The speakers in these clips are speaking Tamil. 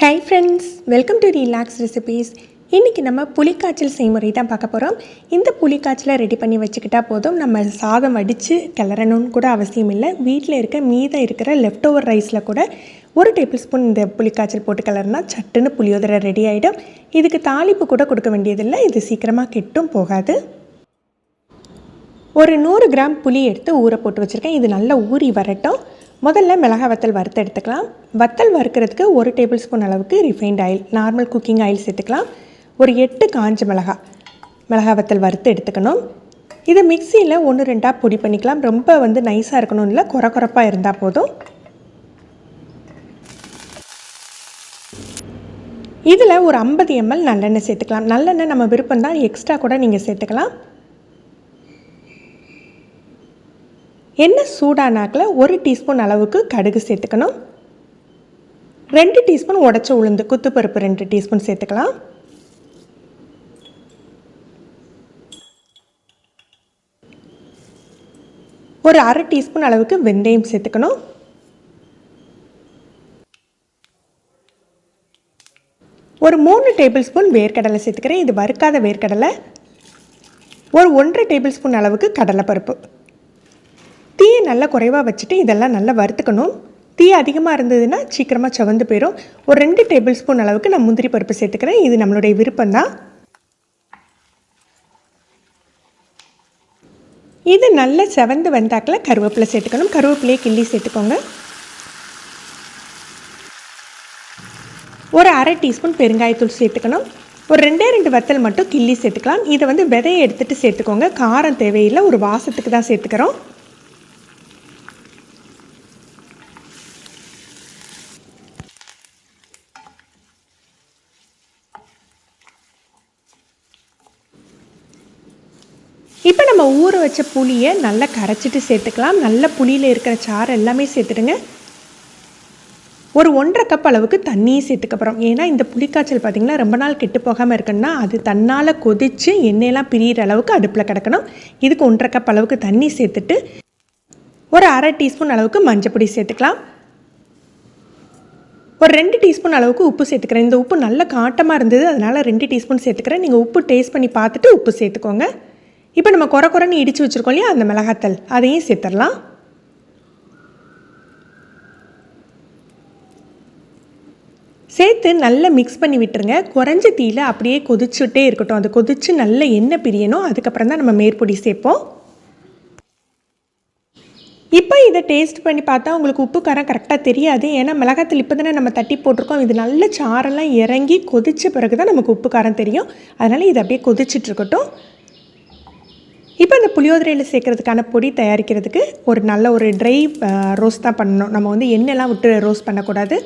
Hi friends welcome to relax recipes இன்றைக்கி நம்ம புளிக்காய்ச்சல் செய்முறை தான் பார்க்க போகிறோம் இந்த புளிக்காய்ச்சலை ரெடி பண்ணி வச்சுக்கிட்டா போதும். நம்ம சாதம் வடித்து கிளறணும்னு கூட அவசியம் இல்லை. வீட்டில் இருக்க மீதம் இருக்கிற லெஃப்ட் ஓவர் ரைஸில் கூட ஒரு டேபிள் ஸ்பூன் இந்த புளிக்காய்ச்சல் போட்டு கிளறினா சட்டுன்னு புளியோதரை ரெடி ஆகிடும் இதுக்கு தாளிப்பு கூட கொடுக்க வேண்டியதில்லை. இது சீக்கிரமாக கெட்டும் போகாது. ஒரு நூறு கிராம் புளி எடுத்து ஊற போட்டு வச்சுருக்கேன். இது நல்லா ஊறி வரட்டும். முதல்ல மிளகாய் வத்தல் வறுத்து எடுத்துக்கலாம். வத்தல் வறுக்கிறதுக்கு ஒரு டேபிள் ஸ்பூன் அளவுக்கு refined oil normal cooking oil சேர்த்துக்கலாம். ஒரு எட்டு காஞ்ச மிளகாய் மிளகாய் வத்தல் வறுத்து எடுத்துக்கணும். இதை மிக்சியில் ஒன்று ரெண்டாக பொடி பண்ணிக்கலாம். ரொம்ப வந்து நைஸாக இருக்கணும் இல்லை குறை குறைப்பாக இருந்தால் போதும். இதில் ஒரு ஐம்பது எம்எல் நல்லெண்ணெய் சேர்த்துக்கலாம். நல்லெண்ணெய் நம்ம விருப்பம் தான் எக்ஸ்ட்ரா கூட நீங்கள் சேர்த்துக்கலாம். எண்ணெய் சூடானாக்கில் ஒரு டீஸ்பூன் அளவுக்கு கடுகு சேர்த்துக்கணும். ரெண்டு டீஸ்பூன் உடச்ச உளுந்து குத்துப்பருப்பு ரெண்டு டீஸ்பூன் சேர்த்துக்கலாம். ஒரு அரை டீஸ்பூன் அளவுக்கு வெந்தயம் சேர்த்துக்கணும். ஒரு மூணு டேபிள் ஸ்பூன் வேர்க்கடலை சேர்த்துக்கிறேன். இது வறுக்காத வேர்க்கடலை. ஒரு ஒன்றரை டேபிள் ஸ்பூன் அளவுக்கு கடலைப்பருப்பு. தீயை நல்லா குறைவாக வச்சுட்டு இதெல்லாம் நல்லா வறுத்துக்கணும். தீ அதிகமாக இருந்ததுன்னா சீக்கிரமாக சவந்து போயிடும் ஒரு ரெண்டு டேபிள் ஸ்பூன் அளவுக்கு நான் முந்திரி பருப்பு சேர்த்துக்கிறேன். இது நம்மளுடைய விருப்பம்தான். இது நல்ல செவந்து வந்தாக்கில் கருவேப்பிலை சேர்த்துக்கணும். கருவேப்பிலையை கிள்ளி சேர்த்துக்கோங்க. ஒரு அரை டீஸ்பூன் பெருங்காயத்தூள் சேர்த்துக்கணும். ஒரு ரெண்டே ரெண்டு வத்தல் மட்டும் கிள்ளி சேர்த்துக்கலாம். இதை வந்து விதையை எடுத்துகிட்டு சேர்த்துக்கோங்க. காரம் தேவையில்லை. ஒரு வாசத்துக்கு தான் சேர்த்துக்கிறோம். இப்போ நம்ம ஊற வச்ச புளியை நல்லா கரைச்சிட்டு சேர்த்துக்கலாம். நல்ல புளியில் இருக்கிற சாறு எல்லாமே சேர்த்துடுங்க. ஒரு ஒன்றரை கப் அளவுக்கு தண்ணியை சேர்த்துக்கப்புறம் ஏன்னா இந்த புளிக்காய்ச்சல் பார்த்திங்கன்னா ரொம்ப நாள் கெட்டு போகாமல் இருக்குன்னா அது தன்னால் கொதித்து எண்ணெயெல்லாம் பிரியிற அளவுக்கு அடுப்பில் கிடக்கணும். இதுக்கு ஒன்றரை கப் அளவுக்கு தண்ணி சேர்த்துட்டு ஒரு அரை டீஸ்பூன் அளவுக்கு மஞ்சப்பொடி சேர்த்துக்கலாம். ஒரு ரெண்டு டீஸ்பூன் அளவுக்கு உப்பு சேர்த்துக்கிறேன். இந்த உப்பு நல்ல காட்டமாக இருந்தது அதனால் ரெண்டு டீஸ்பூன் சேர்த்துக்கிறேன். நீங்கள் உப்பு டேஸ்ட் பண்ணி பார்த்துட்டு உப்பு சேர்த்துக்கோங்க. இப்போ நம்ம குறை குறைன்னு இடித்து வச்சுருக்கோம் இல்லையா? அந்த மிளகாத்தல் அதையும் சேர்த்துடலாம். சேர்த்து நல்லா மிக்ஸ் பண்ணி விட்டுருங்க. குறைஞ்ச தீயில் அப்படியே கொதிச்சுட்டே இருக்கட்டும். அது கொதித்து நல்ல எண்ணெய் பிரியணும். அதுக்கப்புறம் தான் நம்ம மேற்பொடி சேர்ப்போம். இப்போ இதை டேஸ்ட் பண்ணி பார்த்தா உங்களுக்கு உப்பு காரம் கரெக்டாக தெரியாது. ஏன்னா மிளகாத்தில் இப்போ தானே நம்ம தட்டி போட்டிருக்கோம். இது நல்ல சாரெல்லாம் இறங்கி கொதித்த பிறகு தான் நமக்கு உப்பு காரம் தெரியும். அதனால் இது அப்படியே கொதிச்சிட்ருக்கட்டும் இப்போ இந்த புளியோதரையில் சேர்க்குறதுக்கான பொடி தயாரிக்கிறதுக்கு ஒரு நல்ல ஒரு ட்ரை ரோஸ்ட் தான் பண்ணணும். நம்ம வந்து எண்ணெய்லாம் விட்டு ரோஸ்ட் பண்ணக்கூடாது.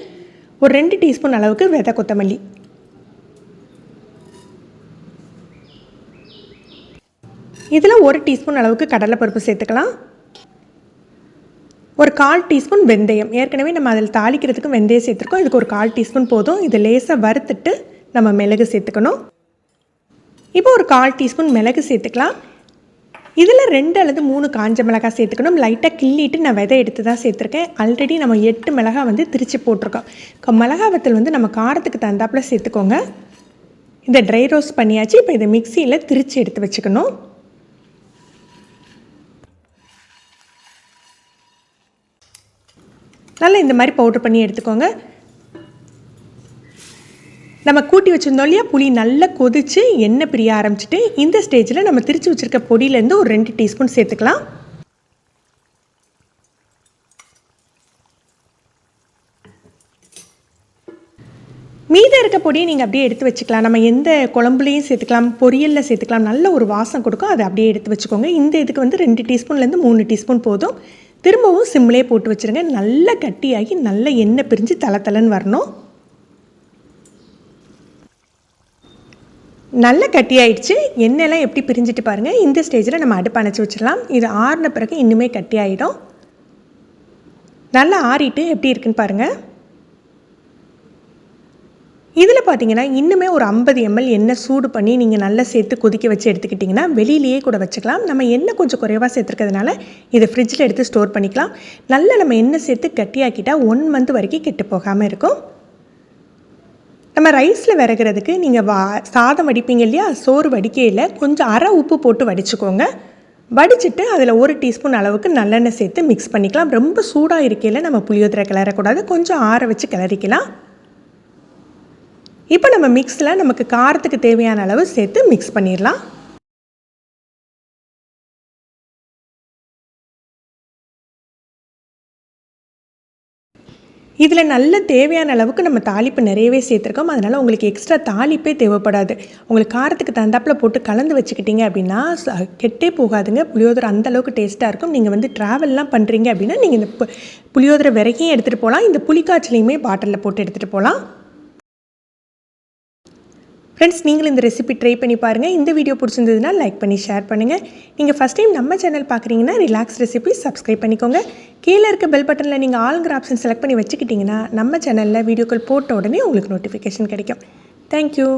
ஒரு ரெண்டு டீஸ்பூன் அளவுக்கு விதை கொத்தமல்லி. இதில் ஒரு டீஸ்பூன் அளவுக்கு கடலைப்பருப்பு சேர்த்துக்கலாம். ஒரு கால் டீஸ்பூன் வெந்தயம். ஏற்கனவே நம்ம அதில் தாளிக்கிறதுக்கு வெந்தயம் சேர்த்துருக்கோம். இதுக்கு ஒரு கால் டீஸ்பூன் போதும். இதை லேசாக வறுத்துட்டு நம்ம மிளகு சேர்த்துக்கணும். இப்போ ஒரு கால் டீஸ்பூன் மிளகு சேர்த்துக்கலாம். இதில் ரெண்டு அல்லது மூணு காஞ்ச மிளகாய் சேர்த்துக்கணும். லைட்டாக கிள்ளிட்டு நான் விதை எடுத்து தான் சேர்த்துருக்கேன். ஆல்ரெடி நம்ம எட்டு மிளகாய் வந்து திரிச்சு போட்டிருக்கோம். மிளகா வத்தல் வந்து நம்ம காரத்துக்கு தந்தாப்பில் சேர்த்துக்கோங்க. இதை ட்ரை ரோஸ்ட் பண்ணியாச்சு. இப்போ இதை மிக்சியில் திரித்து எடுத்து வச்சுக்கணும். நல்லா இந்த மாதிரி பவுட்ரு பண்ணி எடுத்துக்கோங்க. நம்ம கூட்டி வச்சுருந்தோம் இல்லையா? புளி நல்லா கொதித்து எண்ணெய் பிரிய ஆரம்பிச்சிட்டு இந்த ஸ்டேஜில் நம்ம திரிச்சு வச்சுருக்க பொடியிலேருந்து ஒரு ரெண்டு டீஸ்பூன் சேர்த்துக்கலாம். மீதம் இருக்க பொடியை நீங்கள் அப்படியே எடுத்து வச்சுக்கலாம். நம்ம எந்த குழம்புலையும் சேர்த்துக்கலாம் பொரியலில் சேர்த்துக்கலாம். நல்ல ஒரு வாசம் கொடுக்கும். அதை அப்படியே எடுத்து வச்சுக்கோங்க. இந்த இதுக்கு வந்து ரெண்டு டீஸ்பூன்லேருந்து மூணு டீஸ்பூன் போதும். திரும்பவும் சிம்லேயே போட்டு வச்சுருங்க. நல்லா கட்டியாகி நல்ல எண்ணெய் பிரிஞ்சு தலை தலைன்னு வரணும். நல்ல கட்டி ஆயிடுச்சு எப்படி பிரிஞ்சுட்டு பாருங்கள் இந்த ஸ்டேஜில் நம்ம அடுப்பு அணைச்சி வச்சிடலாம். இது ஆறின பிறகு இன்னுமே கட்டி ஆகிடும் நல்லா ஆறிட்டு எப்படி இருக்குன்னு பாருங்கள் இதில் பார்த்தீங்கன்னா இன்னுமே ஒரு ஐம்பது எம்எல் எண்ணெய் சூடு பண்ணி நீங்கள் நல்லா சேர்த்து கொதிக்க வச்சு எடுத்துக்கிட்டிங்கன்னா வெளியிலேயே கூட வச்சுக்கலாம். நம்ம எண்ணெய் கொஞ்சம் குறைவாக சேர்த்துருக்கிறதுனால இதை ஃப்ரிட்ஜில் எடுத்து ஸ்டோர் பண்ணிக்கலாம். நல்லா நம்ம எண்ணெய் சேர்த்து கட்டியாக்கிட்டால் ஒன் மந்த் வரைக்கும் கெட்டு போகாமல் இருக்கும். நம்ம ரைஸில் விறகுறதுக்கு நீங்கள் வா சாதம் வடிப்பீங்க இல்லையா? சோறு வடிக்கையில் கொஞ்சம் அரை உப்பு போட்டு வடிச்சுக்கோங்க. வடிச்சிட்டு அதில் ஒரு டீஸ்பூன் அளவுக்கு நல்லெண்ணெய் சேர்த்து மிக்ஸ் பண்ணிக்கலாம். ரொம்ப சூடாக இருக்கையில் நம்ம புளியோதரை கிளறக்கூடாது. கொஞ்சம் ஆற வச்சு கிளறிக்கலாம். இப்போ நம்ம மிக்ஸில் நமக்கு காரத்துக்கு தேவையான அளவு சேர்த்து மிக்ஸ் பண்ணிடலாம். இதில் நல்ல தேவையான அளவுக்கு நம்ம தாளிப்பு நிறையவே சேர்த்துருக்கோம். அதனால் உங்களுக்கு எக்ஸ்ட்ரா தாளிப்பே தேவைப்படாது. உங்களுக்கு காரத்துக்கு தந்தாப்பில் போட்டு கலந்து வச்சுக்கிட்டீங்க அப்படின்னா கெட்டே போகாதுங்க. புளியோதரை அந்த அளவுக்கு டேஸ்ட்டாக இருக்கும். நீங்கள் வந்து ட்ராவல்லாம் பண்ணுறீங்க அப்படின்னா நீங்கள் இந்த பு- புளியோதரை விறகையும் எடுத்துகிட்டு போகலாம் இந்த புளிக்காய்ச்சலையுமே பாட்டிலில் போட்டு எடுத்துகிட்டு போகலாம் ஃப்ரெண்ட்ஸ் நீங்களும் இந்த ரெசிபி ட்ரை பண்ணி பாருங்கள் இந்த வீடியோ பிடிச்சிருந்ததுன்னா லைக் பண்ணி ஷேர் பண்ணுங்கள் நீங்கள் ஃபஸ்ட் டைம் நம்ம சேனல் பார்க்குறீங்கன்னா ரிலாக்ஸ் ரெசிபி சப்ஸ்கிரைப் பண்ணிக்கோங்க. கீழே இருக்க பெல் பட்டனில் நீங்கள் ஆளுங்கிற ஆப்ஷன் செலக்ட் பண்ணி வச்சுக்கிட்டிங்கன்னா நம்ம சேனலில் வீடியோக்கள் போட்ட உடனே உங்களுக்கு நோட்டிஃபிகேஷன் கிடைக்கும். தேங்க்யூ